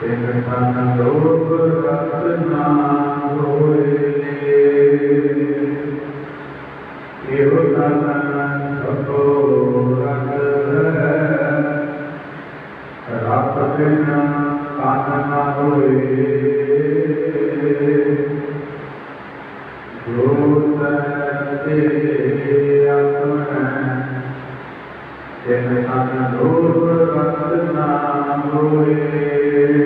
ਤੇ ਕਥਨ ਲੋਕ ਰਤ ਨਾ ਹੋਏ ਇਹੋ ਕਥਨ ਸਤੋ ਰਤ ਹੈ ਰਤ ਤੇ ਨਾ ਕਾਨ ਨਾ ਹੋਏ ਜੋ ਤੇ ਆਪਣਾ ਤੇ ਕਥਨ ਲੋਕ ਰਤ ਨਾ ਹੋਏ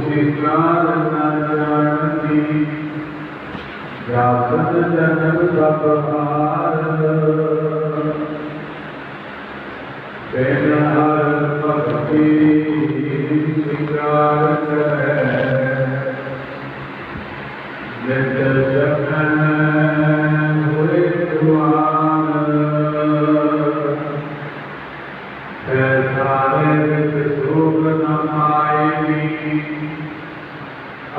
ਸ਼ਿਕਾਰ ਨਾਰਾਇਣ ਜੀ ਜਾਪਤ ਜਨਮ ਸਭ ਹਾਰ ਤੇਨ ਹਰ ਭਗਤੀ ਸ਼ਿਕਾਰ ਕਰੈ ਨਿਤ ਜਪਨ